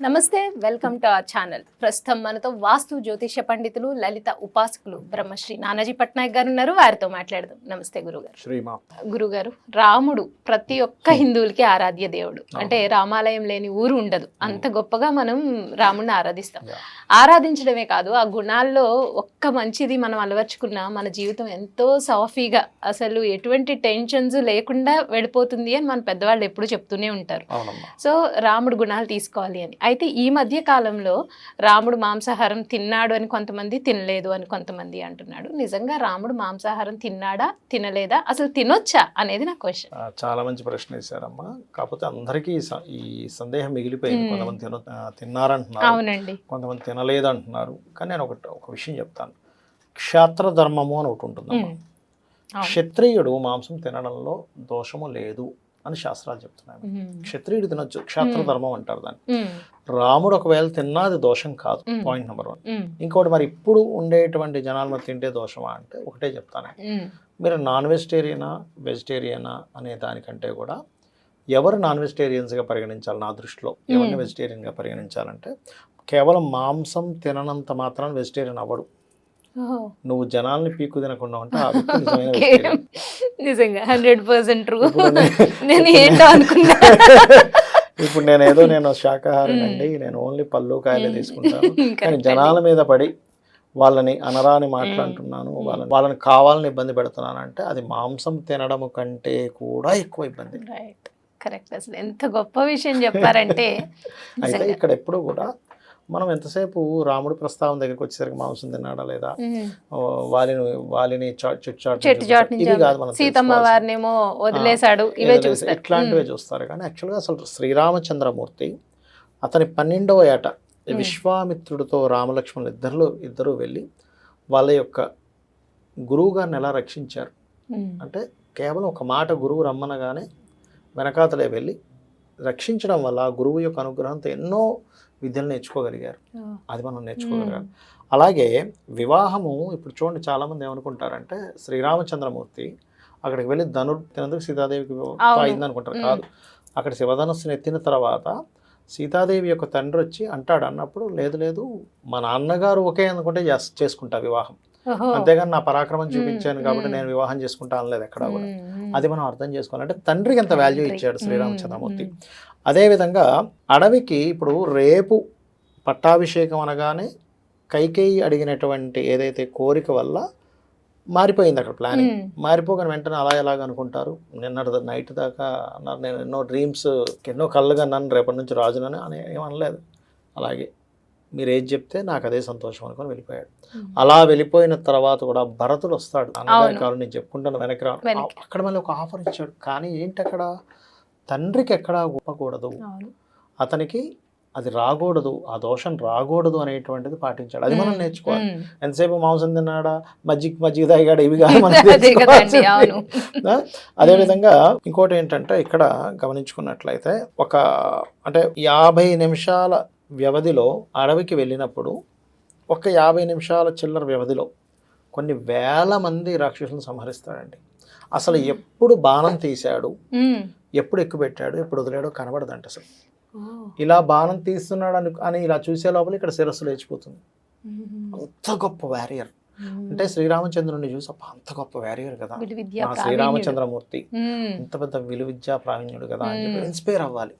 నమస్తే welcome to our channel. ప్రస్తుతం మనతో వాస్తు జ్యోతిష పండితులు లలిత ఉపాసకులు బ్రహ్మశ్రీ నానాజీ పట్నాయక్ గారు ఉన్నారు. వారితో మాట్లాడదాం. నమస్తే గురుగారు. గురుగారు రాముడు ప్రతి ఒక్క హిందువులకి ఆరాధ్య దేవుడు. అంటే రామాలయం లేని ఊరు ఉండదు. అంత గొప్పగా మనం రాముడిని ఆరాధిస్తాం. ఆరాధించడమే కాదు ఆ గుణాల్లో ఒక్క మంచిది మనం అలవర్చుకున్నా మన జీవితం ఎంతో సాఫీగా అసలు ఎటువంటి టెన్షన్స్ లేకుండా వెళ్ళిపోతుంది అని మన పెద్దవాళ్ళు ఎప్పుడు చెప్తూనే ఉంటారు. సో రాముడు గుణాలు తీసుకోవాలి అని. అయితే ఈ మధ్య కాలంలో రాముడు మాంసాహారం తిన్నాడు అని కొంతమంది తినలేదు అని కొంతమంది అంటున్నాడు. నిజంగా రాముడు మాంసాహారం తిన్నాడా తినలేదా అసలు తినొచ్చా అనేది నా క్వశ్చన్ చాలా మంచి ప్రశ్న వేశారమ్మా. కాకపోతే అందరికీ ఈ సందేహం మిగిలిపోయింది. కొంతమంది తిన తిన్నారంటున్నారు. అవునండి. కొంతమంది తినలేదు అంటున్నారు కానీ నేను ఒకటి ఒక విషయం చెప్తాను. క్షేత్ర ధర్మము అని ఒకటి. అవును. క్షత్రియుడు మాంసం తినడంలో దోషము లేదు. అని శాస్త్రాలు చెప్తున్నాయి. క్షత్రియుడు తినొచ్చు క్షేత్ర. ధర్మం అంటారు దాన్ని. రాముడు ఒకవేళ తిన్నా అది దోషం కాదు. Point number one. ఇంకోటి మరి ఇప్పుడు ఉండేటువంటి జనాలు మరి తింటే దోషమా అంటే ఒకటే చెప్తాను. మీరు నాన్ వెజిటేరియనా వెజిటేరియనా అనే దానికంటే కూడా ఎవరు నాన్ వెజిటేరియన్స్గా పరిగణించాలి నా దృష్టిలో ఎవరిని. వెజిటేరియన్గా పరిగణించాలంటే కేవలం మాంసం తిననంత మాత్రం వెజిటేరియన్ అవ్వడు. నువ్వు జనాల్ని పీకు తినకుండా ఉంటే. నిజంగా. Hundred percent true. నేను ఏంటో అనుకున్నా. ఇప్పుడు నేను ఏదో నేను శాకాహారి అండి నేను ఓన్లీ పళ్ళు కాయలే. తీసుకుంటాను. కానీ జనాల. మీద పడి వాళ్ళని అనరాని మాట్లాడుతున్నాను. వాళ్ళని వాళ్ళని కావాలని ఇబ్బంది పెడుతున్నాను అంటే అది మాంసం తినడం కంటే కూడా ఎక్కువ ఇబ్బంది. రైట్ కరెక్ట్ అసలు ఎంత గొప్ప విషయం చెప్పారంటే. అయితే. ఇక్కడ ఎప్పుడు కూడా మనం ఎంతసేపు రాముడి ప్రస్తావన దగ్గరికి వచ్చేసరికి మాంసం తిన్నాడా లేదా వాలిని వాలిని ఇది కాదు మనం సీతమ్మ. వారినేమో వదిలేశాడు ఇవే చూస్తారు ఇట్లాంటివే. చూస్తారు కానీ యాక్చువల్గా అసలు శ్రీరామచంద్రమూర్తి అతని పన్నెండవ ఏట. విశ్వామిత్రుడితో రామలక్ష్మణులు ఇద్దరు ఇద్దరు వెళ్ళి వాళ్ళ యొక్క గురువు గారిని ఎలా రక్షించారు. అంటే కేవలం ఒక మాట గురువు రమ్మనగానే వెనకాతలే వెళ్ళి రక్షించడం వల్ల గురువు యొక్క అనుగ్రహంతో ఎన్నో విద్యలు నేర్చుకోగలిగారు. అది మనం నేర్చుకోగలిగాం అలాగే వివాహము ఇప్పుడు చూడండి చాలామంది ఏమనుకుంటారంటే శ్రీరామచంద్రమూర్తి అక్కడికి వెళ్ళి ధను తినందుకు సీతాదేవికి. అయింది అనుకుంటారు. కాదు అక్కడ శివధనస్సును ఎత్తిన తర్వాత సీతాదేవి యొక్క తండ్రి వచ్చి అంటాడు అన్నప్పుడు లేదు లేదు మా నాన్నగారు ఒకే అనుకుంటే చేస్- చేసుకుంటా వివాహం. అంతేగాని నా పరాక్రమం. చూపించాను కాబట్టి. నేను వివాహం చేసుకుంటా అనలేదు ఎక్కడ కూడా. అది మనం అర్థం చేసుకోవాలంటే తండ్రికి ఎంత వాల్యూ. ఇచ్చాడు. శ్రీరామచంద్రమూర్తి. అదేవిధంగా అడవికి ఇప్పుడు రేపు పట్టాభిషేకం అనగానే కైకేయి అడిగినటువంటి ఏదైతే కోరిక వల్ల మారిపోయింది అక్కడ ప్లానింగ్. మారిపోగానే వెంటనే అలా ఎలాగ అనుకుంటారు నిన్న నైట్ దాకా అన్నారు నేను ఎన్నో డ్రీమ్స్ ఎన్నో కళ్ళుగా నన్ను రేపటి నుంచి రాజునని అని ఏమనలేదు అలాగే మీరు ఏది చెప్తే నాకు అదే సంతోషం అనుకొని వెళ్ళిపోయాడు. అలా వెళ్ళిపోయిన తర్వాత కూడా భరతుడు వస్తాడు. అన్నగారి నేను చెప్పుకుంటాను వెనక్కి. అక్కడ మళ్ళీ ఒక ఆఫర్ ఇచ్చాడు. కానీ ఏంటి అక్కడ తండ్రికి ఎక్కడా ఒప్పకూడదు. అతనికి అది రాకూడదు. ఆ దోషం రాకూడదు అనేటువంటిది పాటించాడు. అది మనం. నేర్చుకోవాలి. ఎంతసేపు మాంసం తిన్నాడా? మజ్జిగ మజ్జిగ తాగాడా? ఇవి కాదు మనం? అదేవిధంగా ఇంకోటి ఏంటంటే ఇక్కడ గమనించుకున్నట్లయితే ఒక అంటే యాభై నిమిషాల వ్యవధిలో అడవికి వెళ్ళినప్పుడు ఒక యాభై నిమిషాల చిల్లర వ్యవధిలో కొన్ని వేల మంది రాక్షసులను సంహరిస్తాడండి అసలు ఎప్పుడు బాణం తీశాడు. ఎప్పుడు ఎక్కుపెట్టాడు ఎప్పుడు వదిలాడో కనబడదంట అసలు. ఇలా బాణం తీస్తున్నాడు అని అని ఇలా చూసే లోపల ఇక్కడ శిరస్సు లేచిపోతుంది. అంత గొప్ప వారియర్. అంటే శ్రీరామచంద్రుని చూసి అంత గొప్ప వారియర్ కదా. శ్రీరామచంద్రమూర్తి. ఇంత పెద్ద విలు విద్యా ప్రావీణ్యుడు కదా అని చెప్పి. ఇన్స్పైర్ అవ్వాలి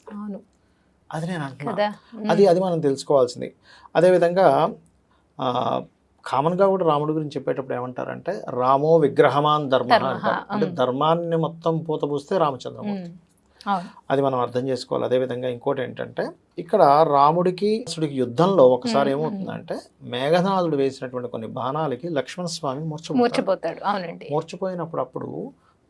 అది నేను అంటున్నా. అది అది మనం తెలుసుకోవాల్సింది. అదేవిధంగా కామన్గా కూడా రాముడి గురించి చెప్పేటప్పుడు ఏమంటారంటే రామో విగ్రహమాన్ ధర్మ అంటారు. అంటే. ధర్మాన్ని మొత్తం పూతపూస్తే రామచంద్రమూర్తి అది మనం అర్థం చేసుకోవాలి. అదేవిధంగా ఇంకోటి ఏంటంటే ఇక్కడ రాముడికి అసలుకి యుద్ధంలో ఒకసారి. ఏమవుతుందంటే మేఘనాథుడు వేసినటువంటి కొన్ని బాణాలకి లక్ష్మణ స్వామి మూర్చపోతాడు మూర్చపోతాడు మూర్చపోయినప్పుడు అప్పుడు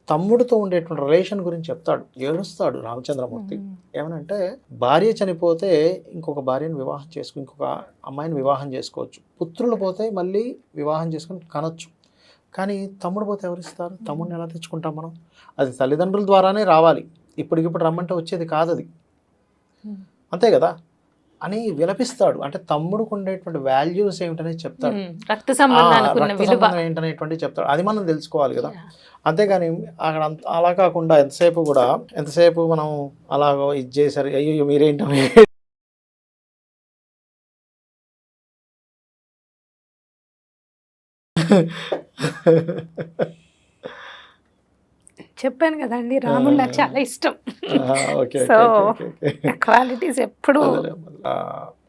తమ్ముడితో ఉండేటువంటి రిలేషన్ గురించి చెప్తాడు ఏడుస్తాడు రామచంద్రమూర్తి. ఏమనంటే భార్య చనిపోతే ఇంకొక భార్యను వివాహం చేసుకు ఇంకొక అమ్మాయిని వివాహం చేసుకోవచ్చు. పుత్రులు పోతే మళ్ళీ వివాహం చేసుకుని కనొచ్చు. కానీ తమ్ముడు పోతే ఎవరిస్తారు తమ్ముడిని ఎలా తెచ్చుకుంటాం మనం? అది తల్లిదండ్రుల ద్వారానే రావాలి. ఇప్పటికిప్పుడు రమ్మంటే వచ్చేది కాదు అది ఉమ్. అంతే కదా? అని విలపిస్తాడు. అంటే తమ్ముడుకు ఉండేటువంటి వాల్యూస్ ఏమిటనేది చెప్తాడు. రక్త సంబంధం ఏంటనేటువంటి చెప్తాడు. అది మనం తెలుసుకోవాలి కదా. అంతేగాని అక్కడ అలా కాకుండా ఎంతసేపు కూడా ఎంతసేపు మనం అలాగో ఇది చేశారు అయ్యో మీరేంటో చెప్పాను కదండి రాముడు నాకు చాలా ఇష్టం. సో. క్వాలిటీస్ ఎప్పుడు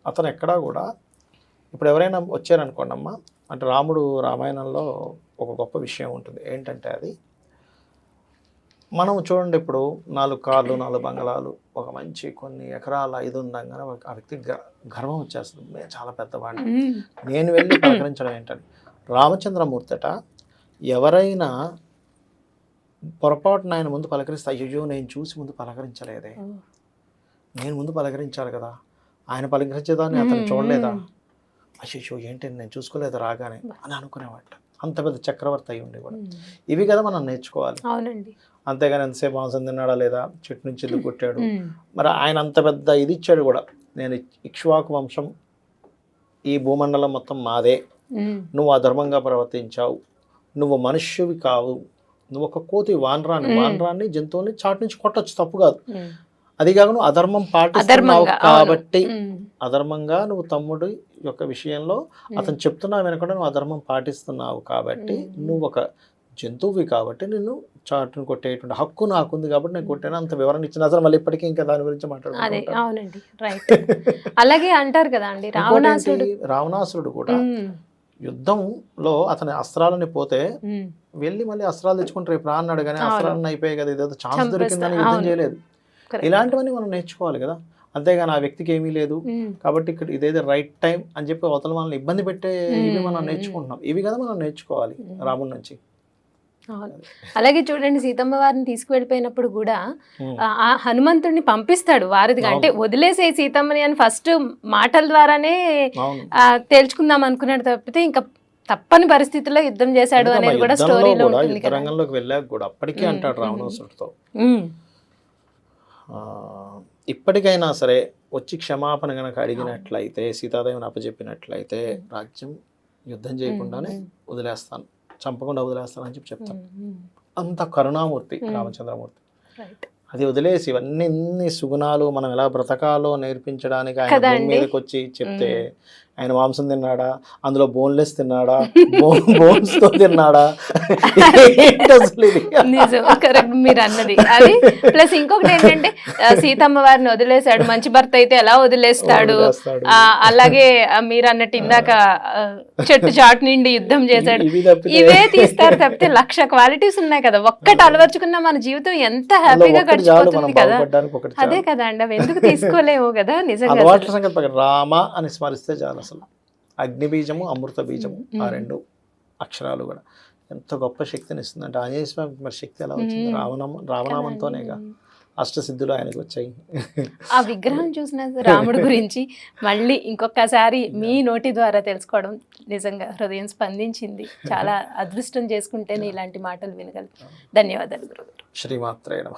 అతను ఎక్కడా కూడా ఇప్పుడు ఎవరైనా వచ్చారనుకోండి అమ్మా అంటే రాముడు రామాయణంలో ఒక గొప్ప విషయం ఉంటుంది. ఏంటంటే అది మనం చూడండి ఇప్పుడు నాలుగు కార్లు నాలుగు బంగళాలు ఒక మంచి కొన్ని ఎకరాల ఇది ఉందంగానే ఒక- ఆ వ్యక్తికి గ- గర్వం వచ్చేస్తుంది. నేను చాలా పెద్దవాడిని. నేను వెళ్ళి పలకరించడం ఏంటని రామచంద్రమూర్తట ఎవరైనా పొరపాటున ఆయన ముందు పలకరిస్తే అయ్యో నేను చూసి ముందు పలకరించలేదే. నేను ముందు పలకరించాలి కదా. ఆయన పలకరించేదాన్ని అతను చూడలేదా? అయ్యో ఏంటి నేను చూసుకోలేదు రాగానే? అని అనుకునేవాట అంత పెద్ద చక్రవర్తి అయి ఉండేవాడు. ఇవి కదా మనం నేర్చుకోవాలి. అవునండి. అంతేగాని ఎంతసేపు మాంసం తిన్నాడా లేదా? చెట్టు నుంచి ఎందుకు కొట్టాడు. మరి ఆయన అంత పెద్ద ఇది ఇచ్చాడు కూడా. నేను ఇక్ష్వాకు వంశం ఈ భూమండలం మొత్తం మాదే. నువ్వు అధర్మంగా ప్రవర్తించావు. నువ్వు మనుష్యువి కావు. నువ్వు ఒక కోతి వానరాన్ని. వానరాన్ని జంతువుని చాటు నుంచి కొట్టొచ్చు తప్పు కాదు. అది కాక నువ్వు అధర్మం పాటిస్తున్నావు. కాబట్టి. అధర్మంగా నువ్వు తమ్ముడి యొక్క విషయంలో అతను చెప్తున్నావు వెనకుండా నువ్వు అధర్మం పాటిస్తున్నావు కాబట్టి. నువ్వు ఒక జంతువువి కాబట్టి నిన్ను చాటును కొట్టేటువంటి హక్కు నాకుంది కాబట్టి నేను కొట్టాను అంత వివరణ ఇచ్చిన అసలు మళ్ళీ ఇప్పటికీ ఇంకా దాని గురించి రైట్ అలాగే అంటారు కదా అండి రావణాసుడు రావణాసురుడు కూడా. యుద్ధంలో అతని అస్త్రాలని పోతే. వెళ్ళి మళ్ళీ అస్త్రాలు తెచ్చుకుంటే రేపు రా అన్నాడు కానీ. అస్త్రాలను అయిపోయాయి కదా ఇదేదో ఛాన్స్. దొరికిందని యుద్ధం. చేయలేదు. ఇలాంటివన్నీ మనం నేర్చుకోవాలి కదా అంతేగాని ఆ వ్యక్తికి ఏమీ లేదు. కాబట్టి ఇక్కడ ఇదేదో రైట్ టైం అని చెప్పి అవతల మనల్ని ఇబ్బంది పెట్టే ఇవి మనం. నేర్చుకుంటున్నాం ఇవి కదా మనం నేర్చుకోవాలి. రాముడి నుంచి అలాగే చూడండి సీతమ్మ వారిని తీసుకువెళ్ళిపోయినప్పుడు కూడా. ఆ- హనుమంతుడిని పంపిస్తాడు వారిదిగా. అంటే. వదిలేసే సీతమ్మని అని ఫస్ట్ మాటల ద్వారానే తేల్చుకుందాం అనుకున్నాడు తప్పితే ఇంకా తప్పని పరిస్థితుల్లో యుద్ధం చేశాడు అనేది కూడా స్టోరీలో ఉంటుంది రంగంలోకి వెళ్ళాక కూడా అప్పటికే. అంటాడు ఆ, ఇప్పటికైనా సరే వచ్చి క్షమాపణ గనక అడిగినట్లయితే సీతాదేవిని అప్పచెప్పినట్లయితే రాజ్యం యుద్ధం చేయకుండానే. వదిలేస్తాను. చంపకుండా వదిలేస్తాను అని చెప్పి చెప్తాను ఉమ్, అంత కరుణామూర్తి. రామచంద్రమూర్తి. అది వదిలేసి ఇవన్నీ సుగుణాలు మనం ఎలా బ్రతకాలో నేర్పించడానికి ఆయన? మీదకి వచ్చి చెప్తే ఆయన మాంసం తిన్నాడా? అందులో బోన్లెస్ తిన్నాడా? బోన్స్తో తిన్నాడా? ఏంటి అసలు ఇది? నిజం కరెక్ట్ మీరు అన్నది. అది ప్లస్ ఇంకొకటి ఏంటంటే సీతమ్మ వారిని వదిలేశాడు మంచి భర్త అయితే ఎలా వదిలేస్తాడు? అలాగే మీరు అన్నట్టు ఇందాక చెట్టు చాటు నుండి యుద్ధం చేశాడు. ఇవి తీస్తారు తప్పితే లక్ష క్వాలిటీస్ ఉన్నాయి కదా. ఒక్కటి అలవర్చుకున్న మన జీవితం ఎంత హ్యాపీగా గడిచిపోతుంది కదా. అదే. కదా అండి ఎందుకు తీసుకోలేము కదా నిజంగా రామ అని స్మరిస్తే చాలు. అసలు. అగ్ని బీజము అమృత బీజము ఆ. రెండు అక్షరాలు కూడా. ఎంత గొప్ప శక్తిని ఇస్తుంది అంటే ఆంజనేయ స్వామికి మరి శక్తి ఎలా వచ్చింది. రావణం రామనామంతోనేగా అష్టసిద్ధులు ఆయనకు వచ్చాయి. ఆ విగ్రహం చూసిన రాముడి గురించి మళ్ళీ ఇంకొకసారి మీ నోటి ద్వారా తెలుసుకోవడం నిజంగా హృదయం స్పందించింది. చాలా అదృష్టం చేసుకుంటేనే ఇలాంటి మాటలు వినగలం ధన్యవాదాలు గురుగారు. శ్రీమాత్రే నమ.